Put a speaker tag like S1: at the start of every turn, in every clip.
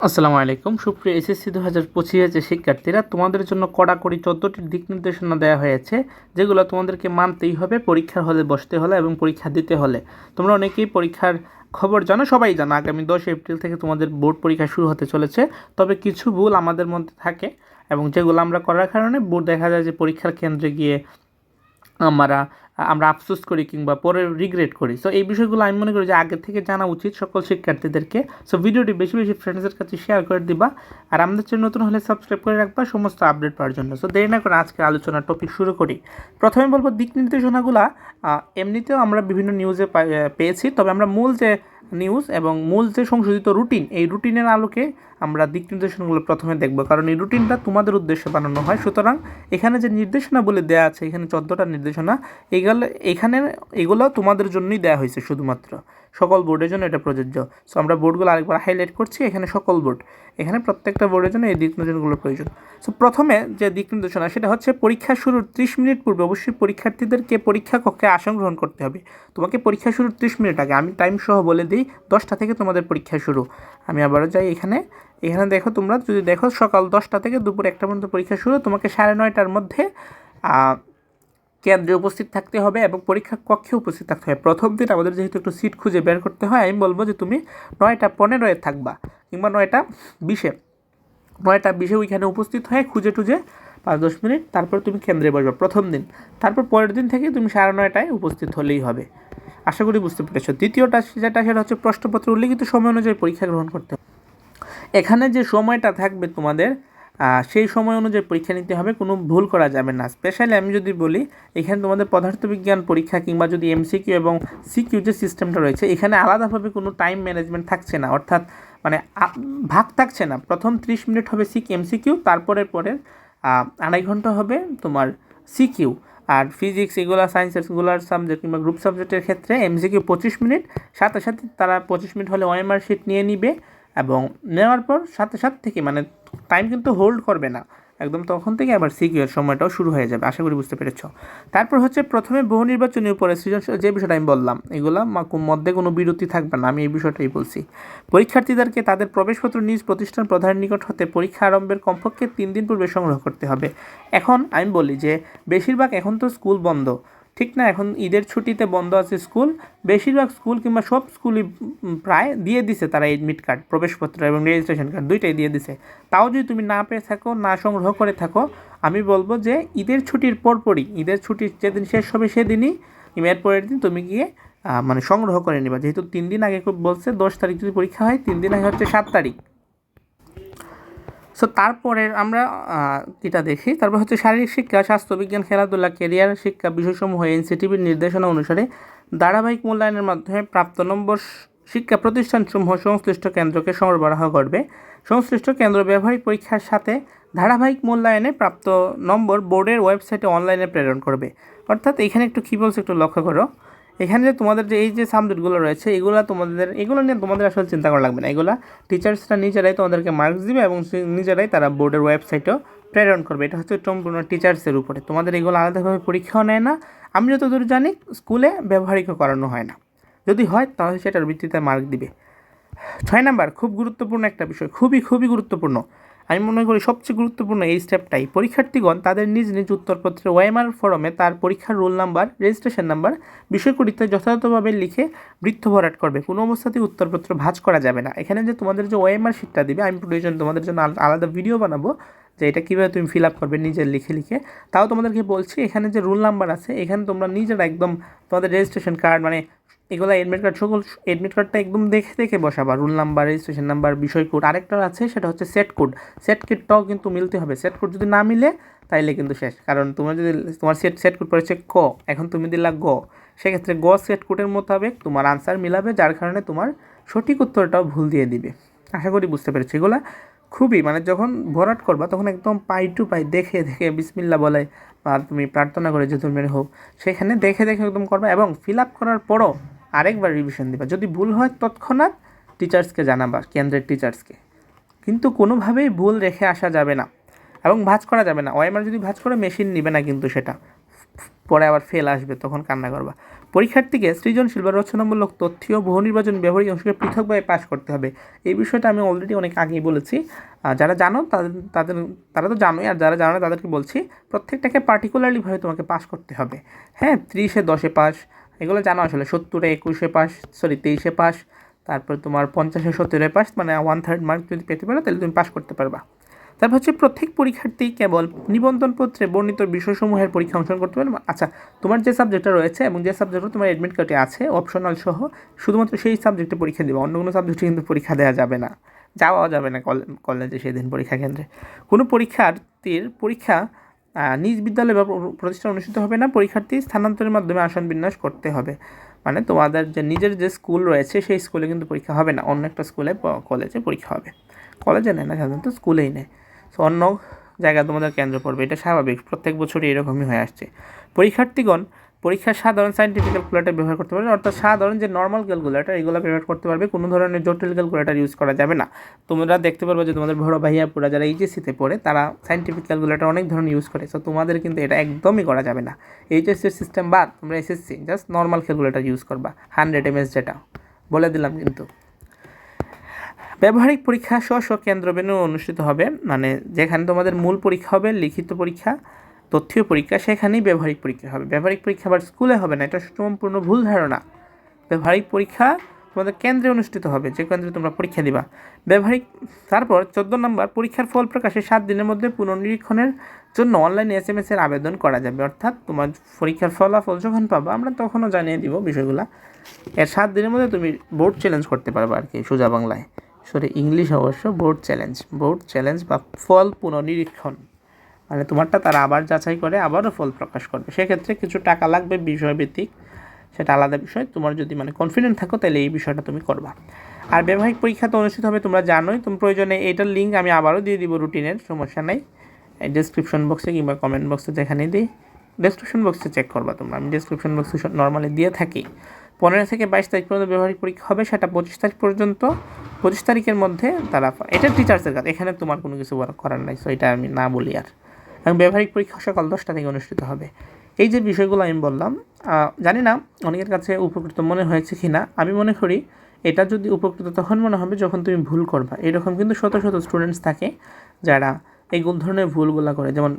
S1: আসসালামু আলাইকুম। সুপ্রিয় এসএসসি দু হাজার পঁচিশে শিক্ষার্থীরা, তোমাদের জন্য কড়াকড়ি চোদ্দোটি দিক নির্দেশনা দেওয়া হয়েছে, যেগুলো তোমাদেরকে মানতেই হবে, পরীক্ষার হলে বসতে হলে এবং পরীক্ষা দিতে হলে। তোমরা অনেকেই পরীক্ষার খবর জানো, সবাই জানো, আগামী দশ এপ্রিল থেকে তোমাদের বোর্ড পরীক্ষা শুরু হতে চলেছে। তবে কিছু ভুল আমাদের মধ্যে থাকে এবং যেগুলো আমরা করার কারণে বোর্ড দেখা যায় যে পরীক্ষার কেন্দ্রে গিয়ে আমরা আমরা আফসোস করি কিংবা পরে রিগ্রেট করি। সো এই বিষয়গুলো আমি মনে করি যে আগে থেকে জানা উচিত সকল শিক্ষার্থীদেরকে। সো ভিডিওটি বেশি বেশি ফ্রেন্ডসের কাছে শেয়ার করে দিবা। আর আমাদের চ্যানেল নতুন হলে সাবস্ক্রাইব করে রাখবা সমস্ত আপডেট পাওয়ার জন্য। সো দেরি না করে আজকে আলোচনার টপিক শুরু করি। প্রথমে বলব দিক নির্দেশনাগুলা। এমনিতেও আমরা বিভিন্ন নিউজে পেয়েছি। তবে আমরা মূল যে নিউজ এবং মূল যে সংশোধিত রুটিন এই রুটিনের আলোকে আমরা দিক নির্দেশনাগুলো প্রথমে দেখব। কারণ এই রুটিনটা তোমাদের উদ্দেশ্যে বানানো হয়। সুতরাং এখানে যে নির্দেশনা বলে দেওয়া আছে, এখানে চোদ্দোটা নির্দেশনা, এগুলো, এখানে এগুলো তোমাদের জন্যই দেওয়া হয়েছে শুধুমাত্র। সকল বোর্ডের জন্য এটা প্রযোজ্য। সো আমরা বোর্ডগুলো আরেকবার হাইলাইট করছি। এখানে সকল বোর্ড এখানে প্রত্যেকটা বোর্ডের জন্য এই দিক নির্দেশনগুলোর প্রয়োজন। সো প্রথমে যে দিক নির্দেশনা, সেটা হচ্ছে পরীক্ষা শুরুর ত্রিশ মিনিট পূর্বে অবশ্যই পরীক্ষার্থীদেরকে পরীক্ষা কক্ষে আসন গ্রহণ করতে হবে। তোমাকে পরীক্ষা শুরুর ত্রিশ মিনিট আগে, আমি টাইম সহ বলে দিই। দশটা থেকে তোমাদের পরীক্ষা শুরু। আমি আবারও যাই এখানে। এখানে দেখো তোমরা, যদি দেখো সকাল দশটা থেকে দুপুর একটা পর্যন্ত পরীক্ষা শুরু, তোমাকে সাড়ে নয়টার মধ্যে কেন্দ্রে উপস্থিত থাকতে হবে এবং পরীক্ষা কক্ষে উপস্থিত থাকতে হবে। প্রথম দিন আমাদের যেহেতু একটু সিট খুঁজে বের করতে হয়, আমি বলব যে তুমি নয়টা পনেরোয় থাকবা কিংবা নয়টা বিশে। নয়টা বিশে ওইখানে উপস্থিত হয়ে খুঁজে টুজে পাঁচ দশ মিনিট, তারপর তুমি কেন্দ্রে বসবে প্রথম দিন। তারপর পরের দিন থেকে তুমি সাড়ে নয়টায় উপস্থিত হলেই হবে। আশা করি বুঝতে পেরেছ। দ্বিতীয়টা যেটা সেটা হচ্ছে প্রশ্নপত্র উল্লিখিত সময় অনুযায়ী পরীক্ষা গ্রহণ করতে এখানে যে সময়টা থাকবে তোমাদের সেই সময় অনুযায়ী পরীক্ষা নিতে হবে, কোনো ভুল করা যাবে না। স্পেশালি আমি যদি বলি, এখানে তোমাদের পদার্থবিজ্ঞান পরীক্ষা কিংবা যদি এমসিকিউ এবং সিকিউ যে সিস্টেমটা রয়েছে, এখানে আলাদাভাবে কোনো টাইম ম্যানেজমেন্ট থাকছে না। অর্থাৎ মানে ভাগ থাকছে না। প্রথম ত্রিশ মিনিট হবে সিক এমসিকিউ তারপরে পরের আড়াই ঘণ্টা হবে তোমার সিকিউ আর ফিজিক্স এগুলো সায়েন্স এগুলার সাবজেক্ট কিংবা গ্রুপ সাবজেক্টের ক্ষেত্রে এমসিকিউ পঁচিশ মিনিট, সাথে সাথে তারা পঁচিশ মিনিট হলে ওএমআর শিট নিয়ে নিবে এবং নেওয়ার পর সাথে সাথে থেকে মানে টাইম কিন্তু হোল্ড করবে না। একদম তখন থেকে আবার সিকিউর সময়টাও শুরু হয়ে যাবে, আশা করি বুঝতে পেরেছ। তারপর হচ্ছে প্রথমে বহু নির্বাচনী উপরে সৃজনশীল যে বিষয়টা আমি বললাম, এগুলো মধ্যে কোনো বিরতি থাকবে না, আমি এই বিষয়টাই বলছি। পরীক্ষার্থীদেরকে তাদের প্রবেশপত্র নিজ প্রতিষ্ঠান প্রধানের নিকট হতে পরীক্ষা আরম্ভের কমপক্ষে তিন দিন পূর্বে সংগ্রহ করতে হবে। এখন আমি বলি যে, বেশিরভাগ এখন তো স্কুল বন্ধ ঠিক না, এখন ঈদের ছুটিতে বন্ধ আছে স্কুল, বেশিরভাগ স্কুল কিংবা সব স্কুলই প্রায় দিয়ে দিছে তারা এডমিট কার্ড প্রবেশপত্র এবং রেজিস্ট্রেশন কার্ড দুইটাই দিয়ে দিছে। তাও যদি তুমি না পেয়ে থাকো, না সংগ্রহ করে থাকো, আমি বলব যে ঈদের ছুটির পরপরই, ঈদের ছুটির যেদিন শেষ হবে সেদিনই এর পরের দিন তুমি গিয়ে মানে সংগ্রহ করে নিবা। যেহেতু তিন দিন আগে বলছে, দশ তারিখ যদি পরীক্ষা হয়, তিন দিন আগে হচ্ছে সাত তারিখ। সো তারপরে আমরা যেটা দেখি? তারপর হচ্ছে শারীরিক শিক্ষা স্বাস্থ্যবিজ্ঞান খেলাধুলা কেরিয়ার শিক্ষা বিষয়সমূহ এনসিটিভির নির্দেশনা অনুসারে ধারাবাহিক মূল্যায়নের মাধ্যমে প্রাপ্ত নম্বর শিক্ষা প্রতিষ্ঠানসমূহ সংশ্লিষ্ট কেন্দ্রকে সরবরাহ করবে। সংশ্লিষ্ট কেন্দ্র ব্যবহারিক পরীক্ষার সাথে ধারাবাহিক মূল্যায়নে প্রাপ্ত নম্বর বোর্ডের ওয়েবসাইটে অনলাইনে প্রেরণ করবে। অর্থাৎ এখানে একটু কী বলছে একটু লক্ষ্য করো। এখানে যে তোমাদের যে, এই যে সাবজেক্টগুলো রয়েছে, এগুলো তোমাদের, এগুলো নিয়ে তোমাদের আসলে চিন্তা করা লাগবে না। এগুলো টিচার্সরা নিজেরাই তোমাদেরকে মার্কস দিবে এবং নিজেরাই তারা বোর্ডের ওয়েবসাইটেও প্রেরণ করবে। এটা হচ্ছে সম্পূর্ণ টিচার্সের উপরে। তোমাদের এগুলো আলাদাভাবে পরীক্ষাও নেয় না। আমি যতদূর জানি স্কুলে ব্যবহারিকও করানো হয় না। যদি হয়, তাহলে সেটার ভিত্তিতে মার্ক দিবে। ছয় নাম্বার, খুব গুরুত্বপূর্ণ একটা বিষয়, খুবই খুবই গুরুত্বপূর্ণ। আমি মনে করি সবচেয়ে গুরুত্বপূর্ণ এই স্টেপটাই পরীক্ষার্থীগণ তাদের নিজ নিজ উত্তরপত্রে ওয়েমার ফরমে তার পরীক্ষার রোল নাম্বার রেজিস্ট্রেশন নাম্বার বিষয়গুলিতে যথাযথভাবে লিখে বৃত্ত ভরাট করবে। কোনো অবস্থাতেই উত্তরপত্র ভাঁজ করা যাবে না। এখানে যে তোমাদের যে ওয়েমার শিটটা দিবে, আমি প্রয়োজন তোমাদের জন্য আলাদা ভিডিও বানাবো, যে এটা কীভাবে তুমি ফিল আপ করবে নিজের লিখে লিখে। তাও তোমাদেরকে বলছি, এখানে যে রুল নাম্বার আছে, এখানে তোমরা নিজেরা একদম তোমাদের রেজিস্ট্রেশন কার্ড মানে এগুলো অ্যাডমিট কার্ড সকল এডমিট কার্ডটা একদম দেখে দেখে বসাবা। রুল নাম্বার রেজিস্ট্রেশন নাম্বার বিষয় কোড আরেকটা আছে, সেটা হচ্ছে সেট কোড সেট কিটটাও কিন্তু মিলতে হবে। সেট কোড যদি না মিলে, তাইলে কিন্তু শেষ। কারণ তোমার যদি তোমার সেট সেট কোড পড়েছে ক, এখন তুমি দিলা গ। সেক্ষেত্রে গ সেট কোডের মোতাবেক তোমার আনসার মিলাবে, যার কারণে তোমার সঠিক উত্তরটাও ভুল দিয়ে দিবে। আশা করি বুঝতে পেরেছি। এগুলা খুবই মানে যখন ভরাট করবা, তখন একদম পাই টু পাই দেখে দেখে বিসমিল্লা বলে, বা তুমি প্রার্থনা করে যে তুমি হোক, সেখানে দেখে দেখে একদম করবা এবং ফিল আপ করার পরও আরেকবার রিভিশন দিবা। যদি ভুল হয় তৎক্ষণাৎ টিচার্সকে জানাবা, কেন্দ্রের টিচার্সকে কিন্তু কোনোভাবেই ভুল রেখে আসা যাবে না এবং ভাজ করা যাবে না। ওয়াইমার যদি ভাজ করে মেশিন নিবে না কিন্তু সেটা। পরে আবার ফেল আসবে, তখন কান্না করবা। পরীক্ষার্থীকে সৃজনশীল বা রচনামূলক তথ্য ও বহু নির্বাচন ব্যবহারিক অংশকে পৃথকভাবে পাশ করতে হবে। এই বিষয়টা আমি অলরেডি অনেক আগেই বলেছি। যারা জানো তাদের তাদের, তারা তো জানোই আর যারা জানো না তাদেরকে বলছি, প্রত্যেকটাকে পার্টিকুলারলিভাবে তোমাকে পাস করতে হবে। হ্যাঁ ত্রিশে দশে পাস এগুলো জানো আসলে, সত্তরে একুশে পাস সরি তেইশে পাস তারপর তোমার পঞ্চাশে সত্তরে পাস মানে ওয়ান থার্ড মার্ক যদি পেতে পারো, তাহলে তুমি পাস করতে পারবা। তারপর হচ্ছে প্রত্যেক পরীক্ষার্থী কেবল নিবন্ধনপত্রে বর্ণিত বিষয়সমূহের পরীক্ষা অংশগ্রহণ করতে পারবে। আচ্ছা তোমার যে সাবজেক্টটা রয়েছে এবং যে সাবজেক্টটা তোমার অ্যাডমিট কার্ডে আছে অপশনাল সহ, শুধুমাত্র সেই সাবজেক্টে পরীক্ষা দেবে, অন্য কোনো সাবজেক্টে কিন্তু পরীক্ষা দেওয়া যাবে না। যাওয়াও যাবে না কলেজে সেদিন পরীক্ষা কেন্দ্রে। কোনো পরীক্ষার্থীর পরীক্ষা নিজ বিদ্যালয় বা প্রতিষ্ঠান অনুষ্ঠিত হবে না। পরীক্ষার্থী স্থানান্তরের মাধ্যমে আসন বিন্যাস করতে হবে। মানে তোমাদের যে নিজের যে স্কুল রয়েছে, সেই স্কুলে কিন্তু পরীক্ষা হবে না। অন্য একটা স্কুলে কলেজে পরীক্ষা হবে। কলেজে নেয় না, সাধারণত স্কুলেই নেয়। সো অন্য জায়গা তোমাদের কেন্দ্র পড়বে। এটা স্বাভাবিক। প্রত্যেক বছরই এরকমই হয়ে আসছে। পরীক্ষার্থীগণ পরীক্ষার সাধারণ সাইন্টিফিক ক্যালকুলেটার ব্যবহার করতে পারবে, অর্থাৎ সাধারণ যে নর্মাল ক্যালকুলেটার এগুলো ব্যবহার করতে পারবে, কোনো ধরনের জটিল ক্যালকুলেটার ইউজ করা যাবে না। তোমরা দেখতে পারবে যে তোমাদের বড় ভাইয়া পুরা যারা এইচএসসিতে পড়ে, তারা সাইন্টিফিক ক্যালকুলেটার অনেক ধরনের ইউজ করে সো তোমাদের কিন্তু এটা একদমই করা যাবে না। এইচএসসির সিস্টেম বাদ, তোমরা SSC just normal calculator use করবা হান্ড্রেড এমএস যেটা, বলে দিলাম কিন্তু। ব্যবহারিক পরীক্ষা স্ব স্ব কেন্দ্রবিন্দু অনুষ্ঠিত হবে মানে যেখানে তোমাদের মূল পরীক্ষা হবে, লিখিত পরীক্ষা তথ্যীয় পরীক্ষা, সেখানেই ব্যবহারিক পরীক্ষা হবে। ব্যবহারিক পরীক্ষা আবার স্কুলে হবে না, এটা সম্পূর্ণ ভুল ধারণা। ব্যবহারিক পরীক্ষা তোমাদের কেন্দ্রে অনুষ্ঠিত হবে, যে কেন্দ্রে তোমরা পরীক্ষা দিবা। ব্যবহারিক, তারপর চোদ্দ নম্বর, পরীক্ষার ফল প্রকাশে সাত দিনের মধ্যে পুনর্নিরীক্ষণের জন্য অনলাইন এস এম এর আবেদন করা যাবে। অর্থাৎ তোমার পরীক্ষার ফলাফল যখন পাবো, আমরা তখনও জানিয়ে দিব বিষয়গুলো। এর সাত দিনের মধ্যে তুমি বোর্ড চ্যালেঞ্জ করতে পারবে আর কি সোজা বাংলায়। সরি, ইংলিশ অবশ্য, বোর্ড চ্যালেঞ্জ। বোর্ড চ্যালেঞ্জ বা ফল পুনর্নিরীক্ষণ। মানে তোমারটা তারা আবার যাচাই করে, আবারও ফল প্রকাশ করবে। সেক্ষেত্রে কিছু টাকা লাগবে বিষয়ভিত্তিক। সেটা আলাদা বিষয়। তোমার যদি মানে কনফিডেন্ট থাকো, তাহলে এই বিষয়টা তুমি করবা। আর ব্যবহারিক পরীক্ষা তো অনুষ্ঠিত হবে, তোমরা জানোই। তুমি প্রয়োজনে এইটার লিঙ্ক আমি আবারও দিয়ে দিব রুটিনের সমস্যা নেই। ডিসক্রিপশন বক্সে কিংবা কমেন্ট বক্সে যেখানে দিই ডিসক্রিপশন বক্সে চেক করবা তোমরা। আমি ডিসক্রিপশন বক্সে নর্মালি দিয়ে থাকি। পনেরো থেকে বাইশ তারিখ পর্যন্ত ব্যবহারিক পরীক্ষা হবে, সেটা পঁচিশ তারিখ পর্যন্ত। পঁচিশ তারিখের মধ্যে তারা, এটা টিচার্সের কাজ। এখানে তোমার কোনো কিছু করার নাই সো এটা আমি না বলি আর। এবং ব্যবহারিক পরীক্ষা সকাল দশটা থেকে অনুষ্ঠিত হবে। এই যে বিষয়গুলো আমি বললাম জানি না অনেকের কাছে উপকৃত মনে হয়েছে কি না আমি মনে করি এটা যদি উপকৃত তখন মনে হবে যখন তুমি ভুল করবা। এরকম কিন্তু শত শত স্টুডেন্টস থাকে যারা এই ধরনের ভুলগুলো করে। যেমন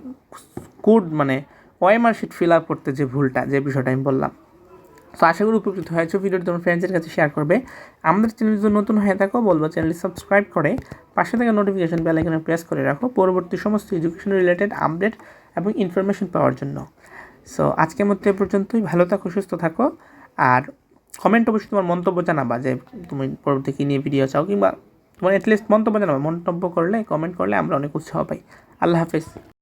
S1: কোড মানে ওয়েমার শিট ফিল আপ করতে যে ভুলটা, যে বিষয়টা আমি বললাম। তো আশা করি উপকৃত হয়েছে। ভিডিওটি তোমার ফ্রেন্ডসের কাছে শেয়ার করবে। আমাদের চ্যানেল যদি নতুন হয়ে থাকো, বলব চ্যানেলটি সাবস্ক্রাইব করে। পাশে থেকে নোটিফিকেশন বেল আইকনে প্রেস করে রাখো। পরবর্তী সমস্ত এডুকেশন রিলেটেড আপডেট এবং ইনফরমেশন পাওয়ার জন্য। সো আজকের মধ্যে পর্যন্তই। ভালো থাকো, সুস্থ থাকো। আর কমেন্ট অবশ্যই তোমার মন্তব্য জানাবা যে তুমি পরবর্তী কী নিয়ে ভিডিও চাও কিংবা তোমার অ্যাটলিস্ট মন্তব্য জানাবা। মন্তব্য করলে কমেন্ট করলে আমরা অনেক উৎসাহ পাই। আল্লাহ হাফেজ।